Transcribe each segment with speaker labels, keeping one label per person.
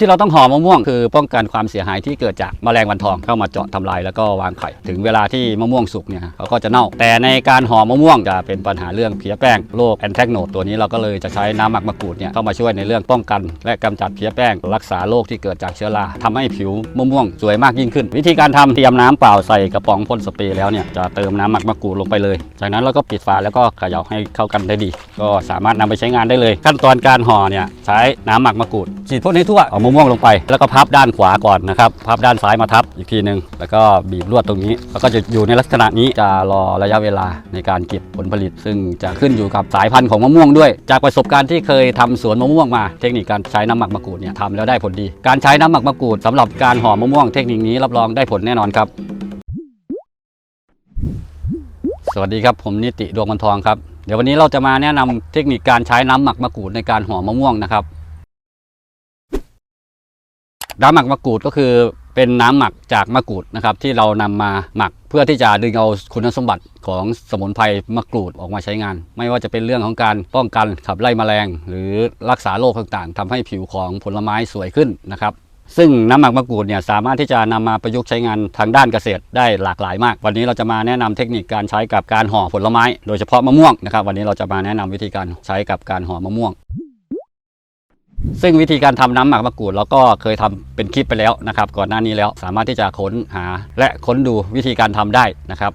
Speaker 1: ที่เราต้องห่อมะม่วงคือป้องกันความเสียหายที่เกิดจากแมลงวันทองเข้ามาเจาะทำลายแล้วก็วางไข่ ถึงเวลาที่มะม่วงสุกเนี่ยเขาก็จะเน่า แต่ในการห่อมะม่วงจะเป็นปัญหาเรื่องเพี้ยแป้งโรคแอนแทกโนดตัวนี้เราก็เลยจะใช้น้ำหมักมะกรูดเนี่ยเข้ามาช่วยในเรื่องป้องกัน และกำจัดเพี้ยแป้ง รักษาโรคที่เกิดจากเชื้อราทำให้ผิวมะม่วงสวยมากยิ่งขึ้น วิธีการทำเตรียมน้ำเปล่าใส่กระป๋องพ่นสเปรย์แล้วเนี่ยจะเติมน้ำหมักมะกรูดลงไปเลย จากนั้นเราก็ปิดฝาแล้วก็เขย่าให้เข้ากันได้ดี ก็สามารถนำไปใช้งานได้เลย ขั้นตอนการห่อเนี่ยใช้น้ำหมักมะกรูดฉีดพ่นให้ทั่วเอามะม่วงลงไป แล้วก็พับด้านขวาก่อนนะครับพับด้านซ้ายมาทับอีกทีหนึ่งแล้วก็บีบลวดตรงนี้ แล้วก็จะอยู่ในลักษณะนี้จะรอระยะเวลาในการเก็บผลผลิต ซึ่งจะขึ้นอยู่กับสายพันธุ์ของมะม่วงด้วย จากประสบการณ์ที่เคยทำสวนมะม่วงมา เทคนิคการใช้น้ำหมักมะกรูดเนี่ยทำแล้วได้ผลดี การใช้น้ำหมักมะกรูดสำหรับการห่อมะม่วงเทคนิคนี้รับรองได้ผลแน่นอนครับสวัสดีครับ ผมนิติดวงมันทองครับ เดี๋ยววันนี้เราจะมาแนะนำเทคนิคการใช้น้ำหมักมะกรูดในการห่อมะม่วงนะครับ น้ำหมักมะกรูดก็คือเป็นน้ำหมักจากมะกรูดนะครับที่เรานำมาหมักเพื่อที่จะดึงเอาคุณสมบัติของสมุนไพรมะกรูดออกมาใช้งาน ไม่ว่าจะเป็นเรื่องของการป้องกันขับไล่แมลง หรือรักษาโรคต่างๆทำให้ผิวของผลไม้สวยขึ้นนะครับซึ่งน้ำหมักมะกรูดเนี่ยสามารถที่จะนำมาประยุกต์ใช้งานทางด้านเกษตรได้หลากหลายมาก วันนี้เราจะมาแนะนำเทคนิคการใช้กับการห่อผลไม้ โดยเฉพาะมะม่วงนะครับวันนี้เราจะมาแนะนำวิธีการใช้กับการห่อมะม่วง ซึ่งวิธีการทำน้ำหมักมะกรูดเราก็เคยทำเป็นคลิปไปแล้วนะครับ ก่อนหน้านี้แล้วสามารถที่จะค้นหาและค้นดูวิธีการทำได้นะครับ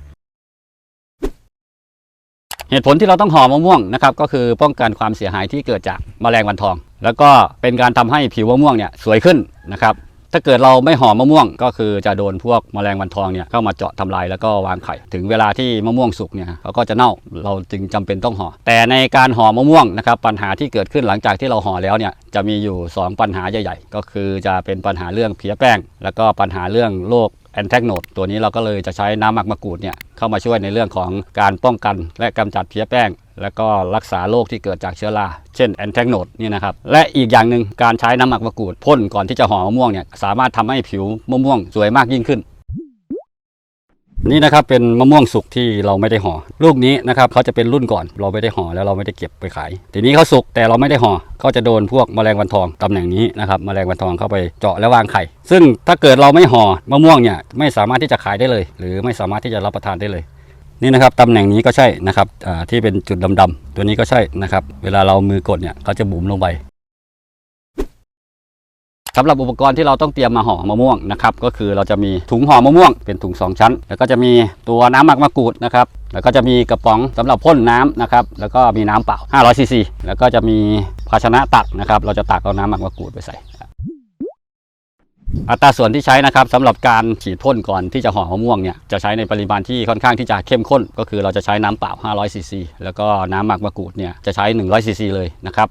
Speaker 1: เหตุผลที่เราต้องห่อมะม่วงนะครับก็คือป้องกันความเสียหายที่เกิดจากแมลงวันทอง แล้วก็เป็นการทำให้ผิวมะม่วงเนี่ยสวยขึ้นนะครับ ถ้าเกิดเราไม่ห่อมะม่วง ก็คือจะโดนพวกแมลงวันทองเนี่ยเข้ามาเจาะทำลายแล้วก็วางไข่ ถึงเวลาที่มะม่วงสุกเนี่ยเขาก็จะเน่าเราจึงจำเป็นต้องห่อ แต่ในการห่อมะม่วงนะครับปัญหาที่เกิดขึ้นหลังจากที่เราห่อแล้วเนี่ยจะมีอยู่ 2 ปัญหาใหญ่ๆ ก็คือจะเป็นปัญหาเรื่องเพี้ยแป้ง แล้วก็ปัญหาเรื่องโรคแอนแทกโนดตัวนี้เราก็เลยจะใช้น้ำหมักมะกรูดเนี่ยเข้ามาช่วยในเรื่องของการป้องกันและกำจัดเพี้ยแป้ง แล้วก็รักษาโรคที่เกิดจากเชื้อรา เช่นแอนแทกโนดนี่นะครับ และอีกอย่างหนึ่งการใช้น้ำหมักมะกรูดพ่นก่อนที่จะห่อมะม่วงเนี่ยสามารถทำให้ผิวมะม่วงสวยมากยิ่งขึ้น นี่นะครับเป็นมะม่วงสุกที่เราไม่ได้ห่อลูกนี้นะครับเขาจะเป็นรุ่นก่อนเราไม่ได้ห่อแล้วเราไม่ได้เก็บไปขาย ทีนี้เขาสุกแต่เราไม่ได้ห่อก็จะโดนพวกแมลงวันทองตำแหน่งนี้นะครับแมลงวันทองเข้าไปเจาะและวางไข่ ซึ่งถ้าเกิดเราไม่ห่อมะม่วงเนี่ยไม่สามารถที่จะขายได้เลย หรือไม่สามารถที่จะรับประทานได้เลย นี่นะครับตำแหน่งนี้ก็ใช่นะครับที่เป็นจุดดำๆตัวนี้ก็ใช่นะครับ เวลาเรามือกดเนี่ยเขาจะบุ๋มลงไปสำหรับอุปกรณ์ที่เราต้องเตรียมมาห่อมะม่วงนะครับก็คือเราจะมีถุงห่อมะม่วงเป็นถุง 2 ชั้น แล้วก็จะมีตัวน้ำหมักมะกรูดนะครับแล้วก็จะมีกระป๋องสำหรับพ่นน้ำนะครับแล้วก็มีน้ำเปล่า500ซีซีแล้วก็จะมีภาชนะตักนะครับเราจะตักเอาน้ำหมักมะกรูดไปใส่ อัตราส่วนที่ใช้นะครับสำหรับการฉีดพ่นก่อนที่จะห่อมะม่วงเนี่ยจะใช้ในปริมาณที่ค่อนข้างที่จะเข้มข้น ก็คือเราจะใช้น้ำเปล่า 500ซีซีแล้วก็น้ำหมักมะกรูดเนี่ยจะใช้ 100ซีซีเลยนะครับ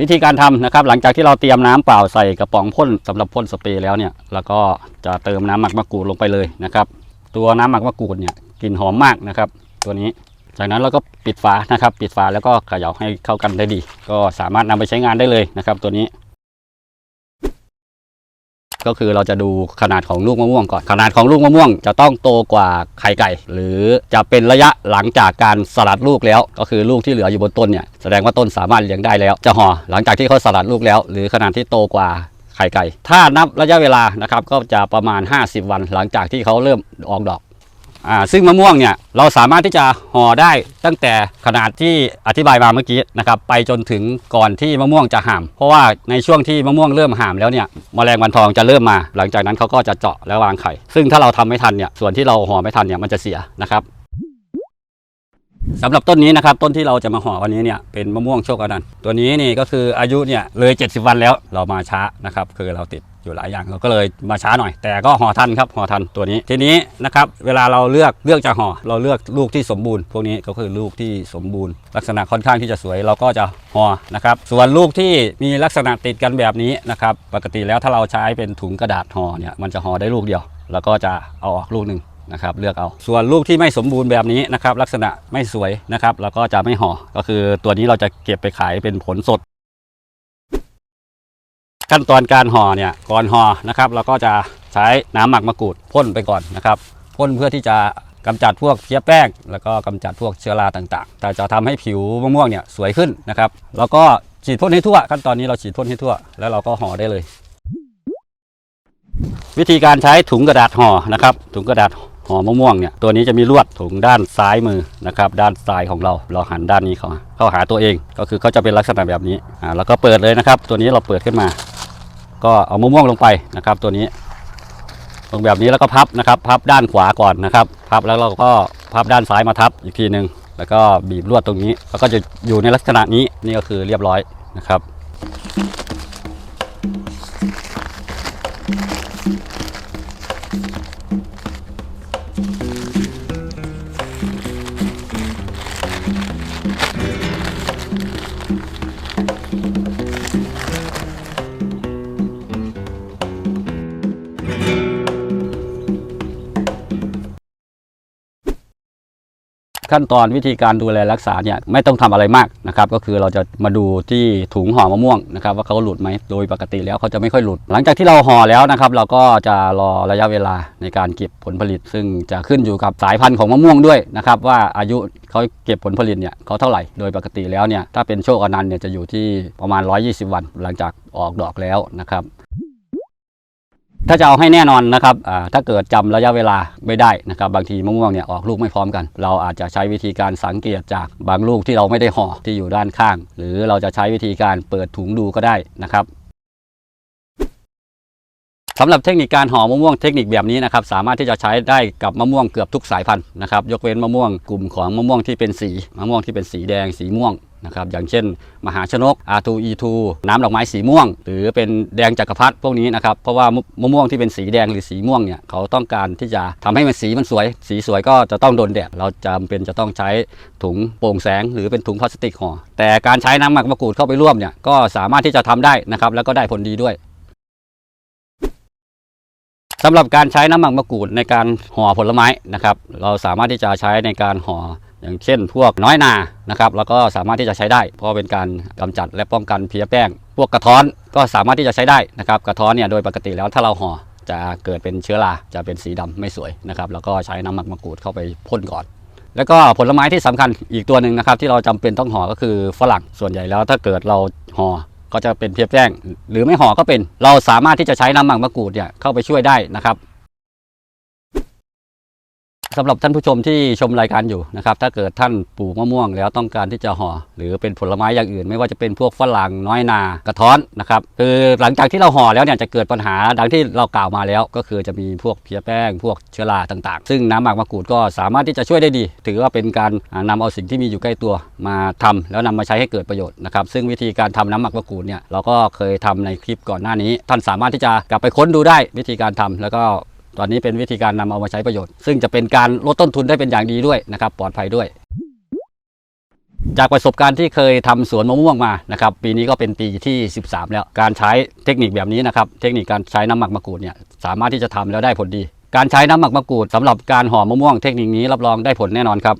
Speaker 1: วิธีการทำนะครับหลังจากที่เราเตรียมน้ำเปล่าใส่กระป๋องพ่นสำหรับพ่นสเปรย์แล้วเนี่ยแล้วก็จะเติมน้ำหมักมะกรูดลงไปเลยนะครับตัวน้ำหมักมะกรูดเนี่ยกลิ่นหอมมากนะครับตัวนี้ จากนั้นเราก็ปิดฝานะครับปิดฝาแล้วก็เขย่าให้เข้ากันได้ดี ก็สามารถนำไปใช้งานได้เลยนะครับตัวนี้ ก็คือเราจะดูขนาดของลูกมะม่วงก่อน ขนาดของลูกมะม่วง จะต้องโตกว่าไข่ไก่ หรือจะเป็นระยะหลังจากการสลัดลูกแล้ว ก็คือลูกที่เหลืออยู่บนต้นเนี่ยแสดงว่าต้นสามารถเลี้ยงได้แล้ว จะห่อหลังจากที่เขาสลัดลูกแล้ว หรือขนาดที่โตกว่าไข่ไก่ ถ้านับระยะเวลานะครับก็จะประมาณ 50 วันหลังจากที่เขาเริ่มออกดอก ซึ่งมะม่วงเนี่ยเราสามารถที่จะห่อได้ตั้งแต่ขนาดที่อธิบายมาเมื่อกี้นะครับไปจนถึงก่อนที่มะม่วงจะห่าม เพราะว่าในช่วงที่มะม่วงเริ่มห่ามแล้วเนี่ยแมลงวันทองจะเริ่มมา หลังจากนั้นเขาก็จะเจาะและวางไข่ ซึ่งถ้าเราทำไม่ทันเนี่ยส่วนที่เราห่อไม่ทันเนี่ยมันจะเสียนะครับสำหรับต้นนี้นะครับต้นที่เราจะมาห่อวันนี้เนี่ยเป็นมะม่วงโชคอนันต์ตัวนี้นี่ก็คืออายุเนี่ยเลย 70 วันแล้วเรามาช้านะครับคือเราติด อยู่หลายอย่างเราก็เลยมาช้าหน่อย แต่ก็ห่อทันครับห่อทันตัวนี้ ทีนี้นะครับเวลาเราเลือกเลือกจะห่อเราเลือกลูกที่สมบูรณ์ พวกนี้ก็คือลูกที่สมบูรณ์ ลักษณะค่อนข้างที่จะสวยเราก็จะห่อนะครับส่วนลูกที่มีลักษณะติดกันแบบนี้นะครับปกติแล้วถ้าเราใช้เป็นถุงกระดาษห่อเนี่ยมันจะห่อได้ลูกเดียว แล้วก็จะเอาออกลูกหนึ่งนะครับเลือกเอาส่วนลูกที่ไม่สมบูรณ์แบบนี้นะครับลักษณะไม่สวยนะครับเราก็จะไม่ห่อก็คือตัวนี้เราจะเก็บไปขายเป็นผลสด ขั้นตอนการห่อเนี่ยก่อนห่อนะครับเราก็จะใช้น้ำหมักมะกรูดพ่นไปก่อนนะครับพ่นเพื่อที่จะกำจัดพวกเพี้ยแป้ง แล้วก็กำจัดพวกเชื้อราต่างๆ แต่จะทำให้ผิวมะม่วงเนี่ยสวยขึ้นนะครับ แล้วก็ฉีดพ่นให้ทั่ว ขั้นตอนนี้เราฉีดพ่นให้ทั่ว แล้วเราก็ห่อได้เลย วิธีการใช้ถุงกระดาษห่อนะครับ ถุงกระดาษห่อมะม่วงเนี่ยตัวนี้จะมีลวดถุงด้านซ้ายมือนะครับ ด้านซ้ายของเราเราหันด้านนี้เข้าเข้าหาตัวเอง ก็คือเขาจะเป็นลักษณะแบบนี้อ่าแล้วก็เปิดเลยนะครับ ตัวนี้เราเปิดขึ้นมา ก็เอามะม่วงลงไปนะครับ ตัวนี้ ลงแบบนี้แล้วก็พับนะครับ พับด้านขวาก่อนนะครับ พับแล้วเราก็พับด้านซ้ายมาทับอีกทีหนึ่งแล้วก็บีบลวดตรงนี้ แล้วก็จะอยู่ในลักษณะนี้นี่ก็คือเรียบร้อยนะครับ ขั้นตอนวิธีการดูแลรักษาเนี่ยไม่ต้องทำอะไรมากนะครับก็คือเราจะมาดูที่ถุงห่อมะม่วงนะครับว่าเขาหลุดไหมโดยปกติแล้วเขาจะไม่ค่อยหลุด หลังจากที่เราห่อแล้วนะครับเราก็จะรอระยะเวลาในการเก็บผลผลิต ซึ่งจะขึ้นอยู่กับสายพันธุ์ของมะม่วงด้วยนะครับว่าอายุเขาเก็บผลผลิตเนี่ยเขาเท่าไหร่โดยปกติแล้วเนี่ยถ้าเป็นโชคอนันต์เนี่ยจะอยู่ที่ประมาณ 120 วัน หลังจากออกดอกแล้วนะครับ ถ้าจะเอาให้แน่นอนนะครับถ้าเกิดจำระยะเวลาไม่ได้นะครับ บางทีมะม่วงเนี่ยออกลูกไม่พร้อมกัน เราอาจจะใช้วิธีการสังเกตจากบางลูกที่เราไม่ได้ห่อที่อยู่ด้านข้าง หรือเราจะใช้วิธีการเปิดถุงดูก็ได้นะครับสำหรับเทคนิคการห่อมะม่วงเทคนิคแบบนี้นะครับสามารถที่จะใช้ได้กับมะม่วงเกือบทุกสายพันธุ์นะครับยกเว้นมะม่วงกลุ่มของมะม่วงที่เป็นสีมะม่วงที่เป็นสีแดงสีม่วง นะครับอย่างเช่น มหาชนก R2 E2 น้ำดอกไม้สีม่วง หรือเป็นแดงจักรพรรดิพวกนี้นะครับเพราะว่ามะม่วงที่เป็นสีแดงหรือสีม่วงเนี่ยเขาต้องการที่จะทำให้มันสีมันสวย สีสวยก็จะต้องโดนแดดเราจำเป็นจะต้องใช้ถุงโปร่งแสง หรือเป็นถุงพลาสติกห่อแต่การใช้น้ำหมักมะกรูดเข้าไปร่วมเนี่ยก็สามารถที่จะทำได้นะครับแล้วก็ได้ผลดีด้วยสำหรับการใช้น้ำหมักมะกรูดในการห่อผลไม้นะครับ เราสามารถที่จะใช้ในการห่อ อย่างเช่นพวกน้อยนานะครับแล้วก็สามารถที่จะใช้ได้ เพราะเป็นการกำจัดและป้องกันเพลี้ยแป้ง พวกกระท้อนก็สามารถที่จะใช้ได้นะครับกระท้อนเนี่ยโดยปกติแล้วถ้าเราห่อจะเกิดเป็นเชื้อราจะเป็นสีดำไม่สวยนะครับแล้วก็ใช้น้ำหมักมะกรูดเข้าไปพ่นก่อน แล้วก็ผลไม้ที่สำคัญอีกตัวหนึ่งนะครับที่เราจำเป็นต้องห่อก็คือฝรั่งส่วนใหญ่แล้วถ้าเกิดเราห่อก็จะเป็นเพียบแป้ง หรือไม่ห่อก็เป็น เราสามารถที่จะใช้น้ำหมักมะกรูดเนี่ยเข้าไปช่วยได้นะครับ สำหรับท่านผู้ชมที่ชมรายการอยู่นะครับถ้าเกิดท่านปลูกมะม่วงแล้วต้องการที่จะห่อ หรือเป็นผลไม้อย่างอื่น ไม่ว่าจะเป็นพวกฝรั่งน้อยนากระท้อนนะครับคือหลังจากที่เราห่อแล้วเนี่ยจะเกิดปัญหาดังที่เรากล่าวมาแล้ว ก็คือจะมีพวกเพลี้ยแป้ง พวกเชื้อราต่างๆ ซึ่งน้ำหมักมะกรูดก็สามารถที่จะช่วยได้ดี ถือว่าเป็นการอ่านำเอาสิ่งที่มีอยู่ใกล้ตัวมาทำแล้วนำมาใช้ให้เกิดประโยชน์นะครับซึ่งวิธีการทำน้ำหมักมะกรูดเนี่ยเราก็เคยทำในคลิปก่อนหน้านี้ ท่านสามารถที่จะกลับไปค้นดูได้วิธีการทำแล้วก็ ตอนนี้เป็นวิธีการนำเอามาใช้ประโยชน์ ซึ่งจะเป็นการลดต้นทุนได้เป็นอย่างดีด้วยนะครับ ปลอดภัยด้วย จากประสบการณ์ที่เคยทำสวนมะม่วงมานะครับ ปีนี้ก็เป็นปีที่ 13 แล้ว การใช้เทคนิคแบบนี้นะครับ เทคนิคการใช้น้ำหมักมะกรูดเนี่ยสามารถที่จะทำแล้วได้ผลดี การใช้น้ำหมักมะกรูดสำหรับการห่อมะม่วงเทคนิคนี้รับรองได้ผลแน่นอนครับ